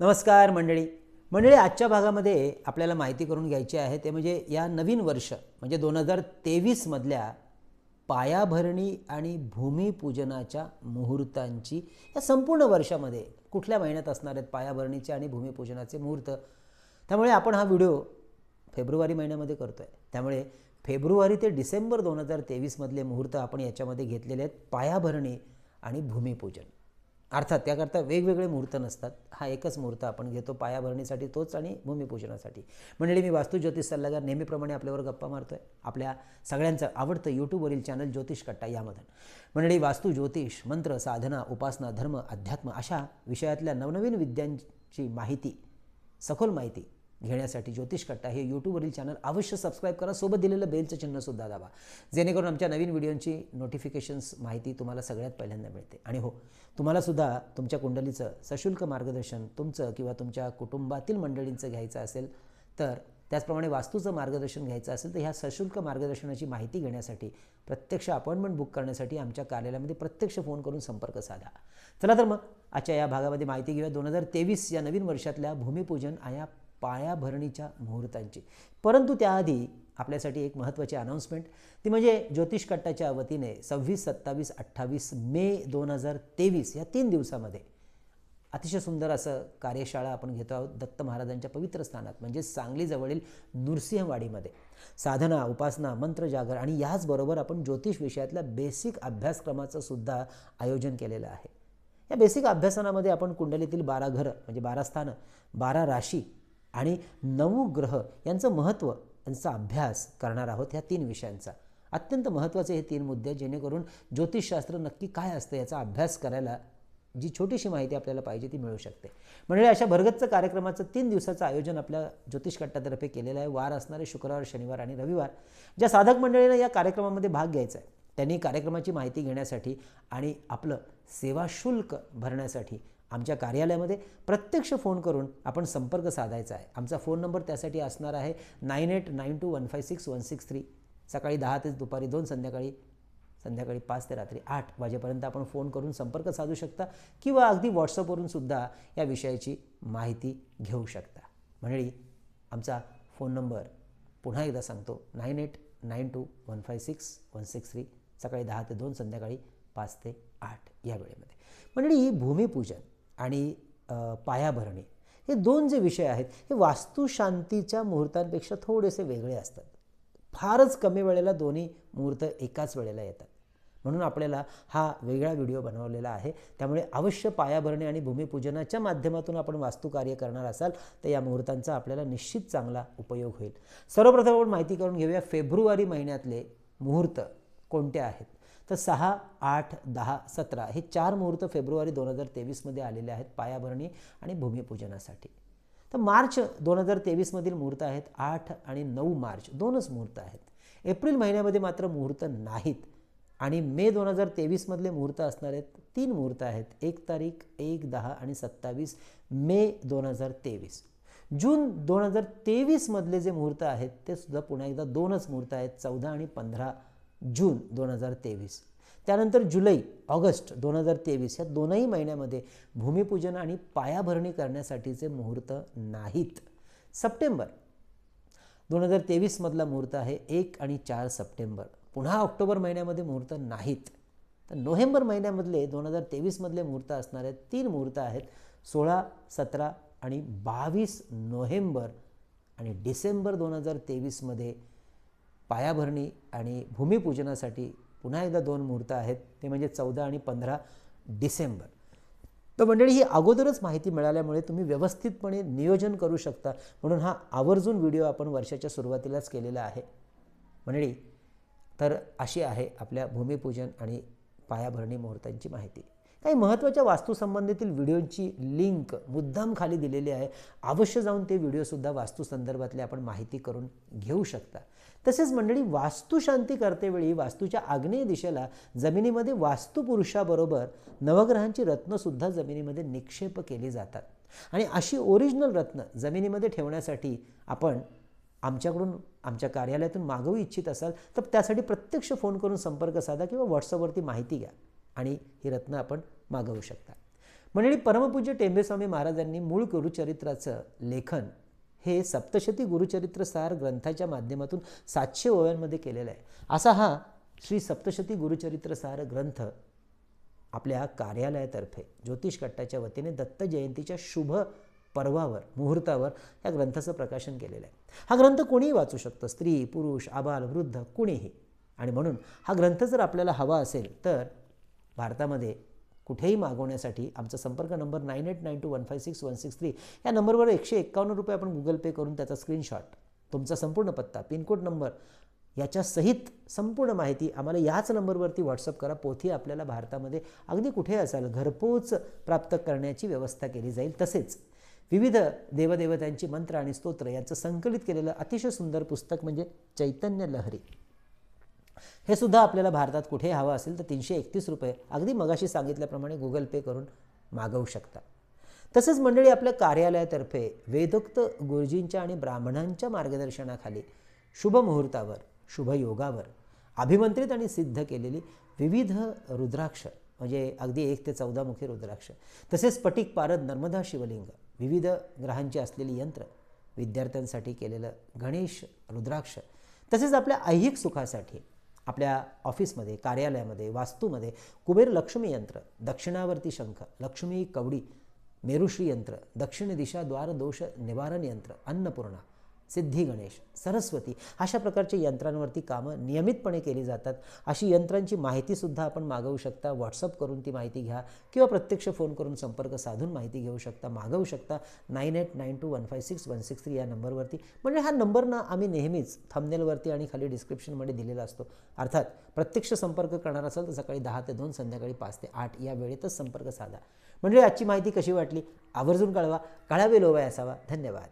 नमस्कार मंडळी. मंडळी आजच्या भागामध्ये आपल्याला माहिती करून घ्यायची आहे ते म्हणजे या नवीन वर्ष म्हणजे दोन हजार तेवीसमधल्या पायाभरणी आणि भूमिपूजनाच्या मुहूर्तांची या संपूर्ण वर्षामध्ये कुठल्या महिन्यात असणार आहेत पायाभरणीचे आणि भूमिपूजनाचे मुहूर्त? त्यामुळे आपण हा व्हिडिओ फेब्रुवारी महिन्यामध्ये करतो आहे त्यामुळे फेब्रुवारी ते डिसेंबर दोन हजार तेवीसमधले मुहूर्त आपण याच्यामध्ये घेतलेले आहेत पायाभरणी आणि भूमिपूजन. अर्थात त्याकरता वेगवेगळे मुहूर्त नसतात. हा एकच मुहूर्त आपण घेतो पायाभरणीसाठी तोच आणि भूमिपूजनासाठी. मंडळी मी वास्तू ज्योतिष सल्लागार नेहमीप्रमाणे आपल्यावर गप्पा मारतो आहे आपल्या सगळ्यांचं आवडतं यूट्यूबवरील चॅनल ज्योतिष कट्टा यामधून. मंडळी वास्तू ज्योतिष मंत्र साधना उपासना धर्म अध्यात्म अशा विषयातल्या नवनवीन विद्यांची माहिती सखोल माहिती घेण्यासाठी ज्योतिष कट्टा हे यूट्यूबवरील चॅनल अवश्य सबस्क्राईब करा. सोबत दिलेलं बेलचं चिन्हसुद्धा दाबा. जेणेकरून आमच्या नवीन व्हिडिओंची नोटिफिकेशन्स माहिती तुम्हाला सगळ्यात पहिल्यांदा मिळते. आणि हो तुम्हालासुद्धा तुमच्या कुंडलीचं सशुल्क मार्गदर्शन तुमचं किंवा तुमच्या कुटुंबातील मंडळींचं घ्यायचं असेल तर त्याचप्रमाणे वास्तूचं मार्गदर्शन घ्यायचं असेल तर ह्या सशुल्क मार्गदर्शनाची माहिती घेण्यासाठी प्रत्यक्ष अपॉइंटमेंट बुक करण्यासाठी आमच्या कार्यालयामध्ये प्रत्यक्ष फोन करून संपर्क साधा. चला तर मग आजच्या या भागामध्ये माहिती घेऊया. दोन हजार तेवीस या नवीन वर्षातल्या भूमिपूजन आणि पायाभरणीच्या मुहूर्तांची. परंतु त्याआधी आपल्यासाठी एक महत्त्वाची अनाऊन्समेंट ती म्हणजे ज्योतिष कट्टाच्या वतीने सव्वीस सत्तावीस अठ्ठावीस मे दोन हजार तेवीस या तीन दिवसामध्ये अतिशय सुंदर असं कार्यशाळा आपण घेतो आहोत दत्त महाराजांच्या पवित्र स्थानात म्हणजे सांगलीजवळील नृसिंहवाडीमध्ये. साधना उपासना मंत्र जागर आणि याचबरोबर आपण ज्योतिष विषयातल्या बेसिक अभ्यासक्रमाचं सुद्धा आयोजन केलेलं आहे. या बेसिक अभ्यासनामध्ये आपण कुंडलीतील बारा घरं म्हणजे बारा स्थानं बारा राशी आणि नऊ ग्रह यांचं महत्त्व यांचा अभ्यास करणार आहोत ह्या तीन विषयांचा. अत्यंत महत्त्वाचे हे तीन मुद्दे जेणेकरून ज्योतिषशास्त्र नक्की काय असतं याचा अभ्यास करायला जी छोटीशी माहिती आपल्याला पाहिजे ती मिळू शकते. म्हणजे अशा भरगच्च कार्यक्रमाचं तीन दिवसाचं आयोजन आपल्या ज्योतिष कट्टातर्फे केलेलं आहे. वार असणारे शुक्रवार शनिवार आणि रविवार. ज्या साधक मंडळीनं या कार्यक्रमामध्ये भाग घ्यायचा आहे त्यांनी कार्यक्रमाची माहिती घेण्यासाठी आणि आपलं सेवा शुल्क भरण्यासाठी आमच्या कार्यालयामध्ये प्रत्यक्ष फोन करून आपण संपर्क साधायचा आहे. आमचा फोन नंबर त्यासाठी असणार आहे nine eight nine two one five six one six three. सकाळी दहा ते दुपारी दोन संध्याकाळी संध्याकाळी पाच ते रात्री आठ वाजेपर्यंत आपण फोन करून संपर्क साधू शकता किंवा अगदी व्हॉट्सअपवरून सुद्धा या विषयाची माहिती घेऊ शकता. मंडळी आमचा फोन नंबर पुन्हा एकदा सांगतो nine eight nine two one five six one six three सकाळी दहा ते दोन संध्याकाळी पाच ते आठ या वेळेमध्ये. मंडळी भूमिपूजन. आणि पायाभरणे पायाभरणी हे दोन जे विषय आहेत हे वास्तुशांतीच्या मुहूर्तांपेक्षा थोडेसे वेगळे असतात. फारच कमी वेळेला दोन्ही मुहूर्त एकाच वेळेला येतात. म्हणून आपल्याला हा वेगळा व्हिडिओ बनवलेला आहे. त्यामुळे अवश्य पायाभरणी आणि भूमिपूजनाच्या माध्यमातून आपण वास्तुकार्य करणार असाल तर या मुहूर्तांचा आपल्याला निश्चित चांगला उपयोग होईल. सर्वप्रथम आपण माहिती करून घेऊया फेब्रुवारी महिन्यातले मुहूर्त कोणते आहेत? तर सहा आठ दहा सतरा हे चार मुहूर्त फेब्रुवारी दोन हजार तेवीसमध्ये आलेले आहेत पायाभरणी आणि भूमिपूजनासाठी. तर मार्च दोन हजार तेवीसमधील मुहूर्त आहेत आठ आणि नऊ मार्च दोनच मुहूर्त आहेत. एप्रिल महिन्यामध्ये मात्र मुहूर्त नाहीत आणि मे दोन हजार तेवीसमधले मुहूर्त असणार आहेत तीन मुहूर्त आहेत एक तारीख एक दहा आणि सत्तावीस मे दोन हजार तेवीस. जून दोन हजार तेवीसमधले जे मुहूर्त आहेत ते सुद्धा पुन्हा एकदा दोनच मुहूर्त आहेत चौदा आणि पंधरा जून दोन हजार तेवीस. त्यानंतर जुलै ऑगस्ट दोन हजार तेवीस या दोनही महिन्यामध्ये भूमिपूजन आणि पायाभरणी करण्यासाठीचे मुहूर्त नाहीत. सप्टेंबर दोन हजार तेवीसमधला मुहूर्त आहे एक आणि चार सप्टेंबर. पुन्हा ऑक्टोबर महिन्यामध्ये मुहूर्त नाहीत. तर नोव्हेंबर महिन्यामधले दोन हजार तेवीसमधले मुहूर्त असणारे तीन मुहूर्त आहेत सोळा सतरा आणि बावीस नोव्हेंबर आणि डिसेंबर दोन हजार तेवीसमध्ये पायाभरणी आणि भूमिपूजनासाठी पुन्हा एकदा दोन मुहूर्त आहेत. ते म्हणजे चौदा आणि पंधरा डिसेंबर. तर मंडळी ही अगोदरच माहिती मिळाल्यामुळे तुम्ही व्यवस्थितपणे नियोजन करू शकता. म्हणून हा आवर्जून व्हिडिओ आपण वर्षाच्या सुरुवातीलाच केलेला आहे. मंडळी तर अशी आहे आपल्या भूमिपूजन आणि पायाभरणी मुहूर्तांची माहिती. काही महत्त्वाच्या वास्तूसंबंधीतील व्हिडिओची लिंक मुद्दाम खाली दिलेली आहे. अवश्य जाऊन ते व्हिडिओसुद्धा वास्तूसंदर्भातले आपण माहिती करून घेऊ शकता. तसेच मंडळी वास्तुशांती करतेवेळी वास्तूच्या आग्नेय दिशेला जमिनीमध्ये वास्तुपुरुषाबरोबर नवग्रहांची रत्नसुद्धा जमिनीमध्ये निक्षेप केली जातात. आणि अशी ओरिजिनल रत्न जमिनीमध्ये ठेवण्यासाठी आपण आमच्याकडून आमच्या कार्यालयातून मागवू इच्छित असाल तर त्यासाठी प्रत्यक्ष फोन करून संपर्क साधा किंवा व्हॉट्सअपवरती माहिती घ्या आणि ही रत्न आपण मागवू शकता. मंडळी परमपूज्य टेंबेस्वामी महाराजांनी मूळ गुरुचरित्राचं लेखन हे सप्तशती गुरुचरित्र सार ग्रंथाच्या माध्यमातून सातशे ओव्यांमध्ये केलेलं आहे. असा हा श्री सप्तशती गुरुचरित्र सार ग्रंथ आपल्या कार्यालयातर्फे ज्योतिष कट्टाच्या वतीने दत्त जयंतीच्या शुभ पर्वावर मुहूर्तावर या ग्रंथाचं प्रकाशन केलेलं आहे. हा ग्रंथ कोणीही वाचू शकतं. स्त्री पुरुष आबाल वृद्ध कुणीही. आणि म्हणून हा ग्रंथ जर आपल्याला हवा असेल तर भारतामध्ये कुठेही मागवण्यासाठी आमचा संपर्क number nine eight nine two one five six one six three या नंबरवर एकशे एक्कावन्न रुपये आपण गुगल पे करून त्याचा स्क्रीनशॉट तुमचा संपूर्ण पत्ता पिनकोड नंबर याच्या सहित संपूर्ण माहिती आम्हाला याच नंबरवरती व्हॉट्सअप करा. पोथी आपल्याला भारतामध्ये अगदी कुठे असाल घरपोच प्राप्त करण्याची व्यवस्था केली जाईल तसेच विविध देवदेवतांची मंत्र आणि स्तोत्र यांचं संकलित केलेलं अतिशय सुंदर पुस्तक म्हणजे चैतन्य लहरी. हे सुद्धा आपल्याला भारतात कुठे हवं असेल तर तीनशे एकतीस रुपये अगदी मगाशी सांगितल्याप्रमाणे गुगल पे करून मागवू शकता. तसंच मंडळी आपल्या कार्यालयातर्फे वेदोक्त गुरुजींच्या आणि ब्राह्मणांच्या मार्गदर्शनाखाली शुभमुहूर्तावर शुभयोगावर अभिमंत्रित आणि सिद्ध केलेली विविध रुद्राक्ष म्हणजे अगदी एक ते चौदा मुखी रुद्राक्ष तसेच स्फटिक पारद नर्मदा शिवलिंग विविध ग्रहांची असलेली यंत्र विद्यार्थ्यांसाठी केलेलं गणेश रुद्राक्ष तसेच आपल्या ऐहिक सुखासाठी आपल्या ऑफिसमध्ये कार्यालयामध्ये वास्तूमध्ये कुबेर लक्ष्मी यंत्र दक्षिणावर्ती शंख लक्ष्मी कवडी मेरुश्री यंत्र दक्षिण दिशा द्वार दोष निवारण यंत्र अन्नपूर्णा सिद्धी गणेश सरस्वती अशा प्रकारची यंत्रांवरती कामं नियमितपणे केली जातात. अशी यंत्रांची माहितीसुद्धा आपण मागवू शकता. व्हॉट्सअप करून ती माहिती घ्या किंवा प्रत्यक्ष फोन करून संपर्क साधून माहिती घेऊ शकता मागवू शकता. Nine eight nine two one five six one six three या नंबरवरती. म्हणजे हा नंबर ना आम्ही नेहमीच थंबनेलवरती आणि खाली डिस्क्रिप्शनमध्ये दिलेला असतो. अर्थात प्रत्यक्ष संपर्क करणार असाल तर सकाळी दहा ते दोन संध्याकाळी पाच ते आठ या वेळेतच संपर्क साधा. म्हणजे आजची माहिती कशी वाटली? आवर्जून कळवा. कळावे लोवाय असावा. धन्यवाद.